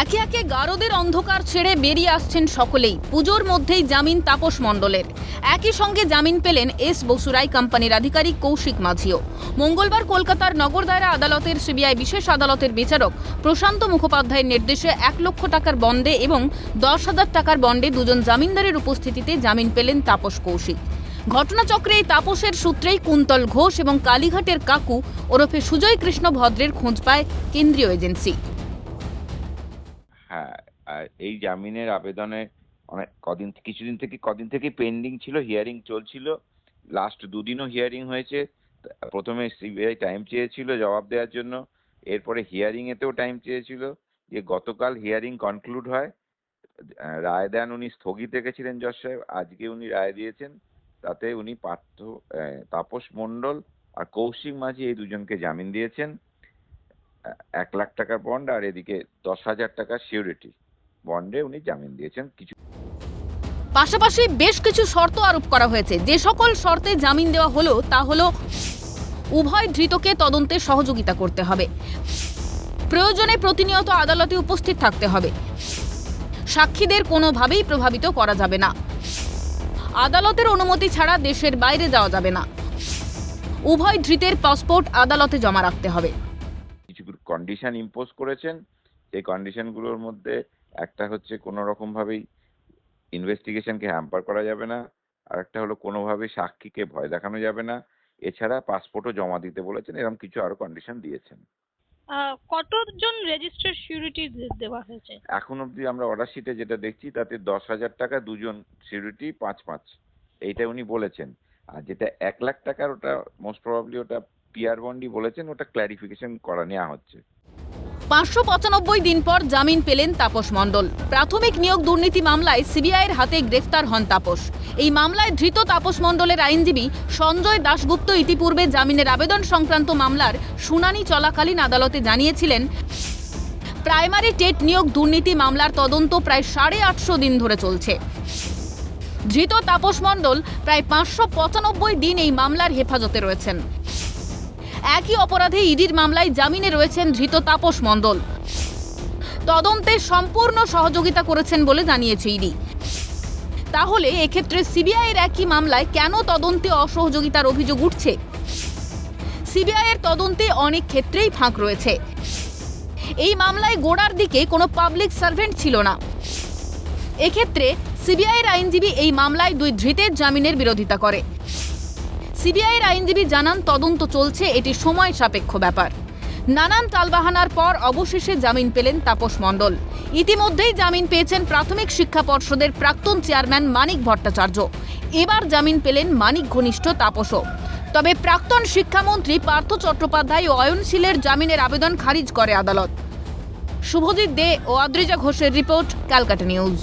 একে একে গারদের অন্ধকার ছেড়ে বেরিয়ে আসছেন সকলেই। পুজোর মধ্যেই জামিন তাপস মণ্ডলের। একই সঙ্গে জামিন পেলেন এস বসুরাই কোম্পানির আধিকারিক কৌশিক মাঝিও। মঙ্গলবার কলকাতার নগর দায়রা আদালতের সিবিআই বিশেষ আদালতের বিচারক প্রশান্ত মুখোপাধ্যায়ের নির্দেশে এক লক্ষ টাকার বন্ডে এবং দশ হাজার টাকার বন্ডে দুজন জামিনদারের উপস্থিতিতে জামিন পেলেন তাপস কৌশিক। ঘটনাচক্রে এই তাপসের সূত্রেই কুন্তল ঘোষ এবং কালীঘাটের কাকু ওরফে সুজয় কৃষ্ণ ভদ্রের খোঁজ পায় কেন্দ্রীয় এজেন্সি। হ্যাঁ আর এই জামিনের আবেদনে অনেক কদিন কিছুদিন থেকে, কদিন থেকে পেন্ডিং ছিল হিয়ারিং চলছিল। লাস্ট দুদিনও হিয়ারিং হয়েছে। প্রথমে সিবিআই টাইম চেয়েছিল জবাব দেওয়ার জন্য। এরপরে হিয়ারিং এতেও টাইম চেয়েছিল যে গতকাল হিয়ারিং কনক্লুড হয়। রায় দেন উনি স্থগিত রেখেছিলেন জজ সাহেব। আজকে উনি রায় দিয়েছেন। তাতে উনি পার্থ তাপস মণ্ডল আর কৌশিক মাঝি এই দুজনকে জামিন দিয়েছেন। এক লাখ টাকার বন্ড আর এদিকে দশ হাজার টাকার সিউরিটি বন্ডে উনি জামিন দিয়েছেন, কিছু পাশাপাশি বেশ কিছু শর্ত আরোপ করা হয়েছে। যে সকল শর্তে জামিন দেওয়া হলো, তা হলো উভয় ধৃতকে তদন্তে সহযোগিতা করতে হবে। প্রয়োজনে প্রতিনিয়ত আদালতে উপস্থিত থাকতে হবে। সাক্ষীদের কোনোভাবেই প্রভাবিত করা যাবে না। আদালতের অনুমতি ছাড়া দেশের বাইরে যাওয়া যাবে না। উভয় ধৃতের পাসপোর্ট আদালতে জমা রাখতে হবে। কন্ডিশন ইম্পোজ করেছেন সেই কন্ডিশনগুলোর মধ্যে একটা হচ্ছে কোনো রকমভাবেই ইনভেস্টিগেশনকে হ্যাম্পার করা যাবে না আর একটা হলো কোনোভাবেই সাক্ষীকে ভয় দেখানো যাবে না। এছাড়া পাসপোর্টও জমা দিতে বলেছেন এরকম কিছু আরও কন্ডিশন দিয়েছেন। কতজন রেজিস্টার্ড সিউরিটি দেওয়া হয়েছে? এখন অবধি আমরা অর্ডার শিটে যেটা দেখছি তাতে দশ হাজার টাকা দুজন সিউরিটি পাঁচ পাঁচ। এইটা উনি বলেছেন। আর যেটা এক লাখ টাকার ওটা মোস্ট প্রবাবলি ওটা পিআর বন্ডই বলেছেন, ওটা ক্ল্যারিফিকেশন করা নেওয়া হচ্ছে। পাঁচশো পঁচানব্বই দিন পর জামিন পেলেন তাপস মণ্ডল। প্রাথমিক নিয়োগ দুর্নীতি মামলায় সিবিআইয়ের হাতে গ্রেফতার হন তাপস। এই মামলায় ধৃত তাপস মণ্ডলের আইনজীবী সঞ্জয় দাশগুপ্ত ইতিপূর্বে জামিনের আবেদন সংক্রান্ত মামলার শুনানি চলাকালীন আদালতে জানিয়েছিলেন, প্রাইমারি টেট নিয়োগ দুর্নীতি মামলার তদন্ত প্রায় সাড়ে আটশো দিন ধরে চলছে। ধৃত তাপস মণ্ডল প্রায় পাঁচশো পঁচানব্বই দিন এই মামলার হেফাজতে রয়েছেন। একই অপরাধে ইডির মামলায় জামিনে রয়েছেন ধৃত তাপস মণ্ডল। তদন্তে সম্পূর্ণ সহযোগিতা করেছেন বলে জানিয়েছে ইডি। তাহলে এক্ষেত্রে সিবিআইয়ের একই মামলায় কেন তদন্তে অসহযোগিতার অভিযোগ উঠছে? সিবিআইয়ের তদন্তে অনেক ক্ষেত্রেই ফাঁক রয়েছে। এই মামলায় গোড়ার দিকে কোনো পাবলিক সার্ভেন্ট ছিল না। এক্ষেত্রে সিবিআইয়ের আইনজীবী এই মামলায় দুই ধৃতের জামিনের বিরোধিতা করে। সিবিআইয়ের আইনজীবী জানান তদন্ত চলছে, এটি সময় সাপেক্ষ ব্যাপার। নানান টালবাহানার পর অবশেষে জামিন পেলেন তাপস মণ্ডল। ইতিমধ্যেই জামিন পেয়েছেন প্রাথমিক শিক্ষা পর্ষদের প্রাক্তন চেয়ারম্যান মানিক ভট্টাচার্য। এবার জামিন পেলেন মানিক ঘনিষ্ঠ তাপসও। তবে প্রাক্তন শিক্ষামন্ত্রী পার্থ চট্টোপাধ্যায় ও অয়নশীলের জামিনের আবেদন খারিজ করে আদালত। শুভজিৎ দে ও আদ্রিজা ঘোষের রিপোর্ট, ক্যালকাটা নিউজ।